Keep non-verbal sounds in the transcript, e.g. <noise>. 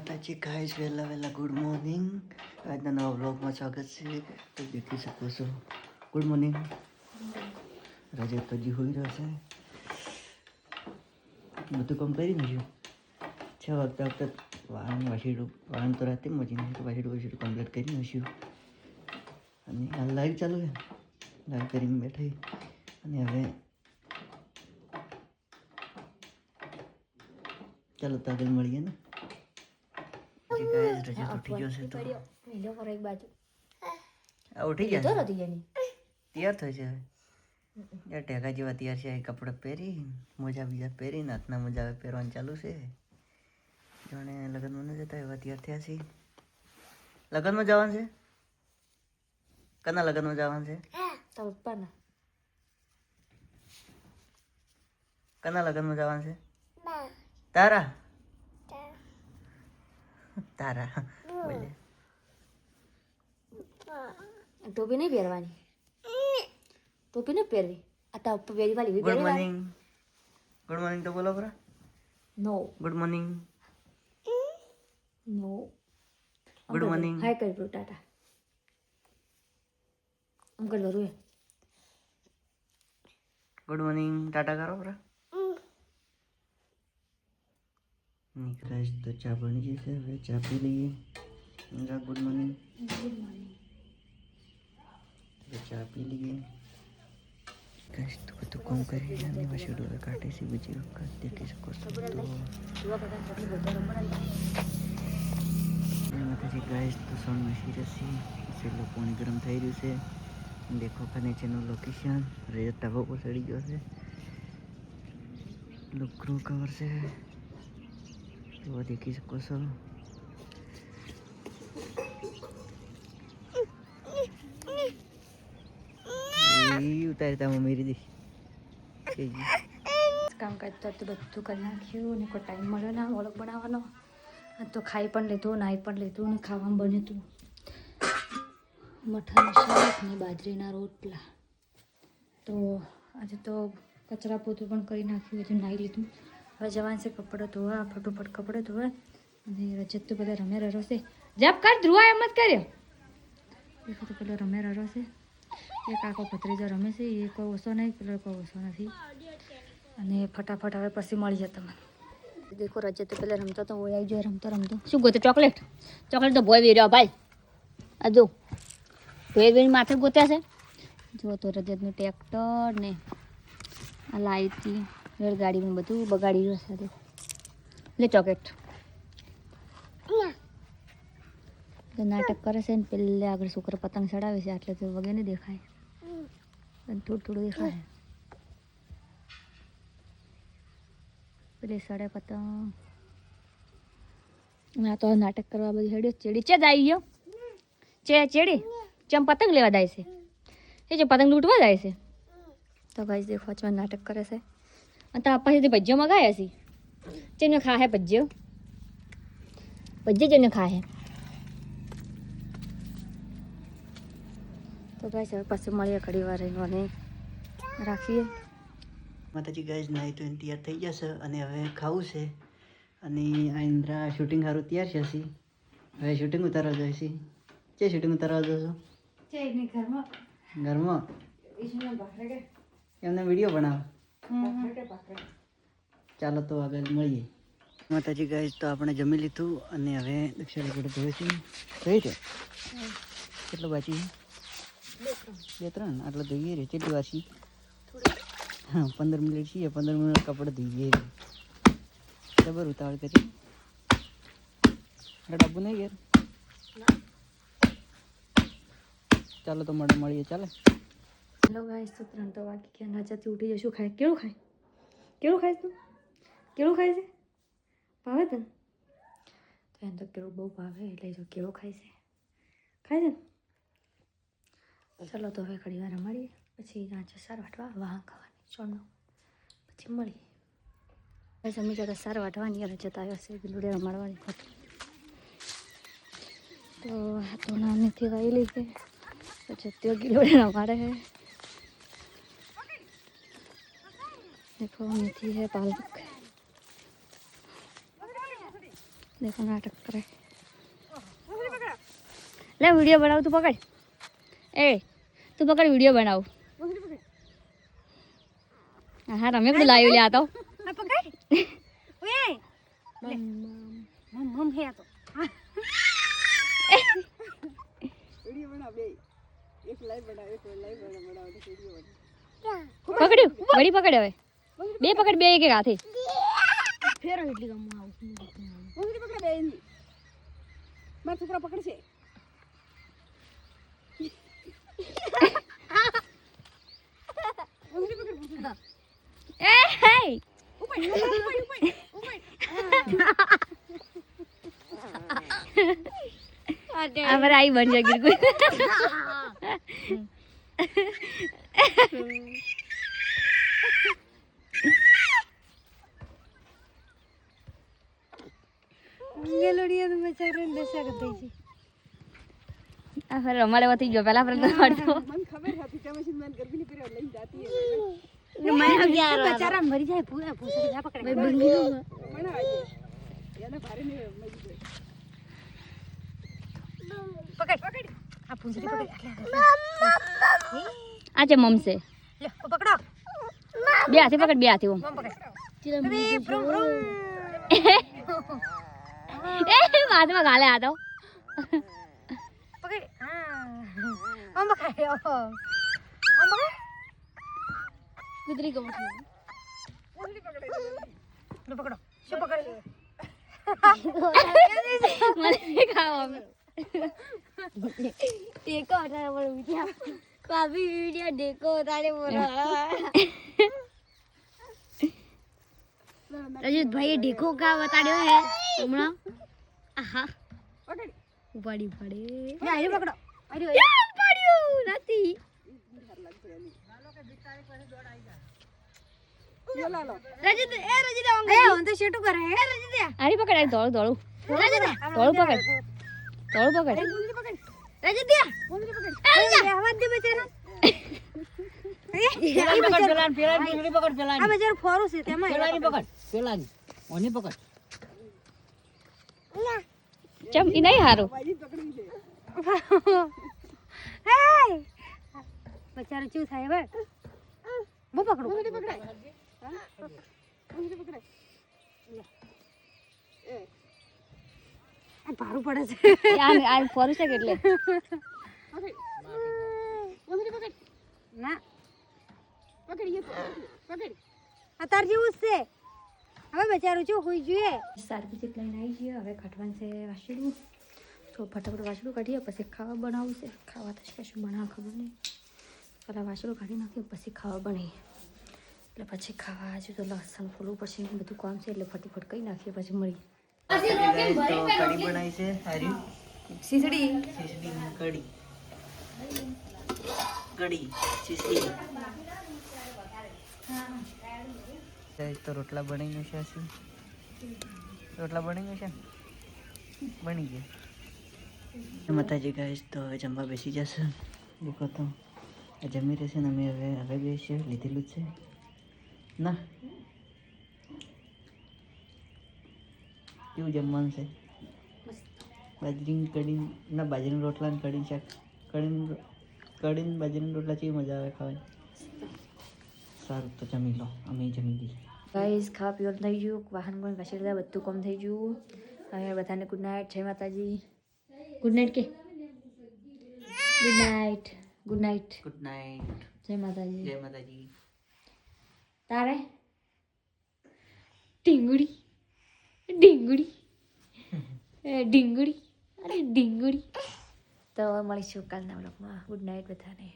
માતાજી ગાઈઝ વહેલા વહેલા ગુડ મોર્નિંગ આજના નવા બ્લોગમાં સ્વાગત છે તો દેખી શકો છો ગુડ મોર્નિંગ રજા તો હજી હોઈ રહ્યો છે બધું કામ કરી નાખ્યું છ વાગતા વખતે વાહન વાસીડું વાહન તો રાતે મજી તો વાસીડું વાસીડું કમ્પ્લીટ કરી નાખ્યું અને હાલ લાઈવ ચાલુ છે લાઈવ કરીને બેઠી અને હવે ચાલો તો આગળ મળીએ ને હજી ગાઈસ રજત ઉઠી ગયો છે તો. મેલ્યો પર એક બાજુ. આ ઉઠી તો રતી જની તૈયાર થઈ છે યાર ટેકા જેવા તૈયાર છે કપડા પહેરી મોજા બીજા પહેરી નાતના મોજા હવે પહેરવાનું ચાલુ છે. જાણે લગ્નમાં ન જતા એવા તૈયાર થયા છે. લગ્નમાં જવાનું છે? કના લગ્નમાં જવાનું છે? પપ્પાના. કના લગ્નમાં જવાનું છે? તારા? તારા. બોલે. ટોપી નહીં પહેરવાની? ટોપી નહીં પહેરવી? આ તા પહેરી વાલી ગુડ મોર્નિંગ ગુડ મોર્નિંગ તો બોલો બરા નો. ગુડ મોર્નિંગ નો. ગુડ મોર્નિંગ હાય કરી બ્રો ટાટા. અંકલ વરું એ ગુડ મોર્નિંગ ટાટા કરો બરા નીકળાશ તો ચા બની જશે હવે ચા પી લઈએ મીરા ગુડ મોર્નિંગ હવે ચા પી લઈએ કશ તો બધું કામ કરી અને પછી ડોળે કાઢે છે બીજી વખત દેખી શકો છો તો એમાંથી ગાઈસ તો સોન મશી રસી છેલ્લો પાણી ગરમ થઈ રહ્યું છે દેખો કે નીચેનું લોકેશન રેજ પર ચડી ગયો છે લુકરો કવર છે તો દેખી શકો છો તા રીધી કામકાજ તો હતું બધું કરી નાખ્યું ને કોઈ ટાઈમ મળ્યો ના ઓળખ બનાવવાનો તો ખાઈ પણ લીધું નાહી પણ લીધું ને ખાવામાં બન્યું હતું મઠાનું શાક ને બાજરીના રોટલા તો આજે તો કચરા પોતું પણ કરી નાખ્યું હતું નાહી લીધું હવે જવાનું છે કપડાં ધોવા ફટોફટ કપડાં ધોવા અને રજત તો બધા રમે રરોશે જપ કર ધ્રુવા એમ જ કર્યો. એક તો પેલો રમે રરોશે એક આખો ભત્રીજો રમે છે એ કોઈ ઓછો નહીં પેલો કોઈ ઓછો નથી. અને ફટાફટ હવે પછી મળી જાય તમને દેખો રજત તો પેલા રમતો તો ઓળાઈ ગયો રમતો રમતો. શું ગોતે ચોકલેટ? ચોકલેટ તો ભોય વેર્યો ભાઈ. આ જો ભોય વેરી માથે ગોત્યા છે. જો તો રજતનું ટ્રેક્ટર ને આ લાઈટથી રેલગાડીનું બધું બગાડી રહ્યો સાથે લે ચોકલેટ. નાટક કરે છે ને પેલે આગળ છોકરો પતંગ ચડાવે છે એટલે તો વગે નહીં દેખાય. અને થોડું થોડું દેખાય. પેલે સડે પતંગ. આ તો નાટક કરવા બધું હેડ્યો ચેડી. ચે આવી ગયો? ચે, ચેડી? ચમ પતંગ લેવા જાય છે. એ જે પતંગ લૂંટવા જાય છે. તો ગાઈસ, દેખો ચમ નાટક કરે છે. તો પાસેથી ભજીયો મગાયા છે? જેને ખા હે ભજીયો? ભજીયો જેને ખા હે તો ગાઈસ હવે પાછું મળીએ ઘડી વાર રહીને. રાખીએ. માતાજી ગાઈસ નાહી તો તૈયાર થઈ જશે અને હવે ખાવું છે. અને આ ઇન્દ્રા શૂટિંગ સારું તૈયાર છે હસી હવે શૂટિંગ ઉતારવા જાય છે. જે શૂટિંગ ઉતારવા જશો? ઘરમાં? એમને વીડિયો બનાવો. ચાલો તો આગળ મળીએ. માતાજી ગાઈસ તો આપણે જમી લીધું અને હવે દક્ષિણ જોડે ધોઈશું થઈ છે? કેટલો બાકી બે ત્રણ, આટલો ધોઈએ રે. કેટલી વાર છે હા, પંદર મિનિટ છીએ, પંદર મિનિટ કપડાં ધોઈએ રે. જબર ઉતાવળ કરી. ડબ્બુ નહીં ઘેર? ચાલો તો મળે મળીએ, ચાલે? હેલો ગાઈસ, તો ત્રણ તો વાગી ગયા. નાચાથી ઉઠી જશું ખાય? કેવું ખાય? કેવું ખાય તું? કેવું ખાય છે? ભાવે તને? તો એને તો કેવું બહુ ભાવે, એટલે જો કેવું ખાય છે. ખાય છે ને? ચાલો તો હવે ઘણી વાર મળીએ પછી નાચા સાર વાટવા, વાહન ખાવાની. સોનું પછી મળીએ. બસ અમે જતા સાર વાટવાની અને જતા આવ્યા છે ગુલુડિયા રમાડવાની તો આ તો નાની થી વાઈ લીધી પછી અત્યો ગીલોડિયા રમાડે देखो मेथी है पालक देखो नाटक करे ले वीडियो बनाओ तू पकड़ ए तू पकड़ वीडियो बनाओ हाँ रम्य को लाइव ले आता हूँ પકડ ઓય મમ મમ હે આ તો પકડ્યું વળી પકડ હવે બે પકડ બે એક એક હાથે. ફેરો એટલી ગમ આવું મારા છોકરા પકડશે. એ હે. અમારે આઈ બન જાય ગીર ગેલોડિયા તો બચારા દશા છે આ ફરે રમાડે વધી ગયો પેલા ફરે રમાડતો મને ખબર હતી તમે શું મને ગરબીની પીરિયડ લઈને જાતી બચારા મરી જાય પૂરા પૂછડી ના પકડે મનાવા છે એને ભારે નહીં મળી જાય પકડ પકડ. આ પૂંછડી પકડ. આ છે મમ છે. પકડો. બે હાથી પકડ બે હાથી ઓમ. <laughs> મમ પકડ એ હાથમાં ગાલે આ તો પકડ હા મમ પકડ મમ પકડ કુતરી કમ લે પકડો શું પકડ મને ખાવા ટેકો ઉઠાડે બોલો વિદ્યા ભાભી વિડિયો ટેકો ઉઠાડે બોલો રજત ભાઈ ઢીકો કા બતાડ્યો હે. હમણાં? આહા. ઉપાડી ઉપાડી. ના પકડો. અરે ઉપાડ્યું. નથી. રજત એ રજત એ હું તો શેટું કરે? હે રજત આરી પકડ આરી ધોળું ધોળું રજત ધોળું પકડ. ધોળું પકડ. રજત દે રહેવા દે બચારા. <coughs> પેલાની પકડ પેલાની પેલાની પેલાની પકડ આ પેલાની બજાર ફોરું છે તેમાં. પેલાની પકડ પેલાની ઓની પકડ. ચમ નહીં હારું? <laughs> બચારો ચૂ થાય હવે. પકડું. ઊંઘી પકડાય. હા પકડાય. ભારું પડે છે. આ ફોરું છે કેટલે પકડ ના. પકડ અતાર જેવું જ છે. હવે બચારું છું હોઈ જોઈએ સારી રીતે લઈને આવી છીએ હવે કાઢવાનું છે વાસણું. તો ફટાફટ વાસણું કાઢીએ પછી ખાવા બનાવવું છે. ખાવા બનાવવા ખબર નહીં. પહેલાં વાસણું કાઢી નાખીએ પછી ખાવા બનાવીએ. એટલે પછી ખાવા હજુ તો લસણ ફોલવું પડશે બધું કામ છે એટલે ફટાફટ કરી નાખીએ પછી મળી કઢી બનાવી છે હારી ખીચડી ખીચડી કઢી. કઢી ખીચડી ગાઈસ તો રોટલા બની છે હશે રોટલા બની છે? બની ગયા. માતાજી ગાઈસ તો હવે જમવા બેસી જશે. દેખો તો જમી રહેશે ને અમે હવે હવે બેસીએ લીધેલું છે. ના. કેવું જમવાનું છે? બાજરીની કઢીને ના, બાજરીના રોટલા ને કઢી શાક. કઢીને કઢીને બાજરીના રોટલા કેવી મજા આવે ખાવાની. સારું તો જમી લો. અમે જમી દઈએ ગાઈસ ખાવા પીવાનું થઈ ગયું. વાહન કોઈ ઘસી લીધા બધું કોમ થઈ ગયું. હવે બધાને good night Jai Mataji. Good night કે? Good night good night good night Jai Mataji. Jai માતાજી. તારે? ઢીંગુડી ઢીંગુડી એ ઢીંગુડી અરે ઢીંગુડી તો મળીશું કાલના બ્લોગમાં ગુડ નાઇટ બધાને.